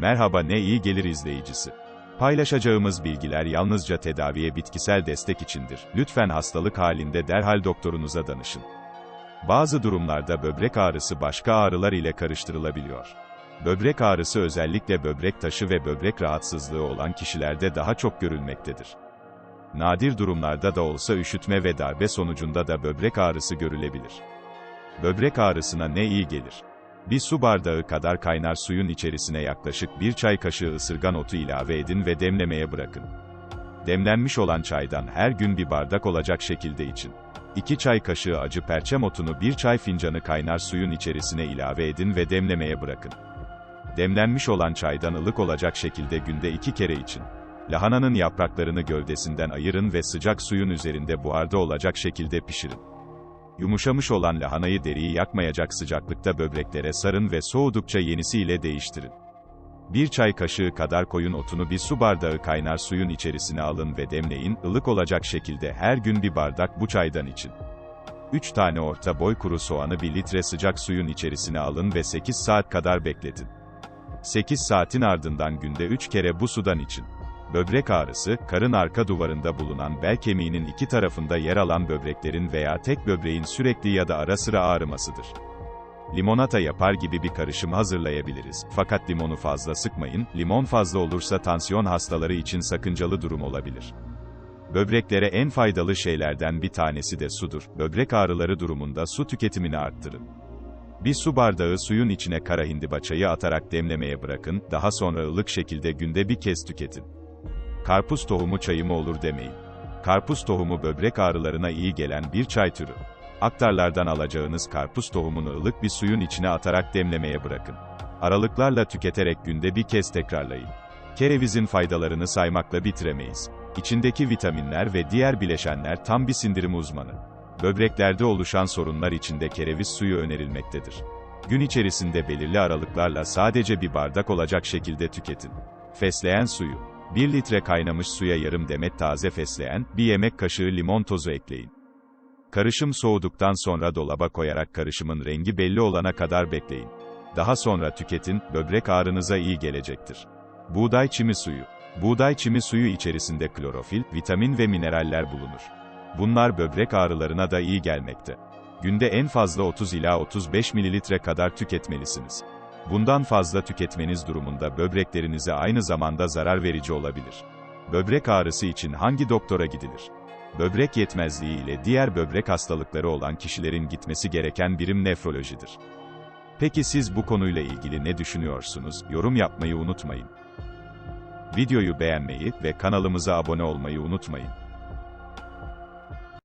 Merhaba ne iyi gelir izleyicisi. Paylaşacağımız bilgiler yalnızca tedaviye bitkisel destek içindir. Lütfen hastalık halinde derhal doktorunuza danışın. Bazı durumlarda böbrek ağrısı başka ağrılar ile karıştırılabiliyor. Böbrek ağrısı özellikle böbrek taşı ve böbrek rahatsızlığı olan kişilerde daha çok görülmektedir. Nadir durumlarda da olsa üşütme ve darbe sonucunda da böbrek ağrısı görülebilir. Böbrek ağrısına ne iyi gelir? Bir su bardağı kadar kaynar suyun içerisine yaklaşık bir çay kaşığı ısırgan otu ilave edin ve demlemeye bırakın. Demlenmiş olan çaydan her gün bir bardak olacak şekilde için. 2 çay kaşığı acı perçem otunu bir çay fincanı kaynar suyun içerisine ilave edin ve demlemeye bırakın. Demlenmiş olan çaydan ılık olacak şekilde günde iki kere için. Lahananın yapraklarını gövdesinden ayırın ve sıcak suyun üzerinde buharda olacak şekilde pişirin. Yumuşamış olan lahanayı deriyi yakmayacak sıcaklıkta böbreklere sarın ve soğudukça yenisiyle değiştirin. Bir çay kaşığı kadar koyun otunu bir su bardağı kaynar suyun içerisine alın ve demleyin, ılık olacak şekilde her gün bir bardak bu çaydan için. 3 tane orta boy kuru soğanı 1 litre sıcak suyun içerisine alın ve 8 saat kadar bekletin. 8 saatin ardından günde 3 kere bu sudan için. Böbrek ağrısı, karın arka duvarında bulunan bel kemiğinin iki tarafında yer alan böbreklerin veya tek böbreğin sürekli ya da ara sıra ağrımasıdır. Limonata yapar gibi bir karışım hazırlayabiliriz. Fakat limonu fazla sıkmayın, limon fazla olursa tansiyon hastaları için sakıncalı durum olabilir. Böbreklere en faydalı şeylerden bir tanesi de sudur. Böbrek ağrıları durumunda su tüketimini arttırın. Bir su bardağı suyun içine kara hindiba çayı atarak demlemeye bırakın, daha sonra ılık şekilde günde bir kez tüketin. Karpuz tohumu çayı mı olur demeyin. Karpuz tohumu böbrek ağrılarına iyi gelen bir çay türü. Aktarlardan alacağınız karpuz tohumunu ılık bir suyun içine atarak demlemeye bırakın. Aralıklarla tüketerek günde bir kez tekrarlayın. Kerevizin faydalarını saymakla bitiremeyiz. İçindeki vitaminler ve diğer bileşenler tam bir sindirim uzmanı. Böbreklerde oluşan sorunlar içinde kereviz suyu önerilmektedir. Gün içerisinde belirli aralıklarla sadece bir bardak olacak şekilde tüketin. Fesleğen suyu. 1 litre kaynamış suya yarım demet taze fesleğen, bir yemek kaşığı limon tozu ekleyin. Karışım soğuduktan sonra dolaba koyarak karışımın rengi belli olana kadar bekleyin. Daha sonra tüketin, böbrek ağrınıza iyi gelecektir. Buğday çimi suyu. Buğday çimi suyu içerisinde klorofil, vitamin ve mineraller bulunur. Bunlar böbrek ağrılarına da iyi gelmekte. Günde en fazla 30 ila 35 mililitre kadar tüketmelisiniz. Bundan fazla tüketmeniz durumunda böbreklerinize aynı zamanda zarar verici olabilir. Böbrek ağrısı için hangi doktora gidilir? Böbrek yetmezliği ile diğer böbrek hastalıkları olan kişilerin gitmesi gereken birim nefrolojidir. Peki siz bu konuyla ilgili ne düşünüyorsunuz? Yorum yapmayı unutmayın. Videoyu beğenmeyi ve kanalımıza abone olmayı unutmayın.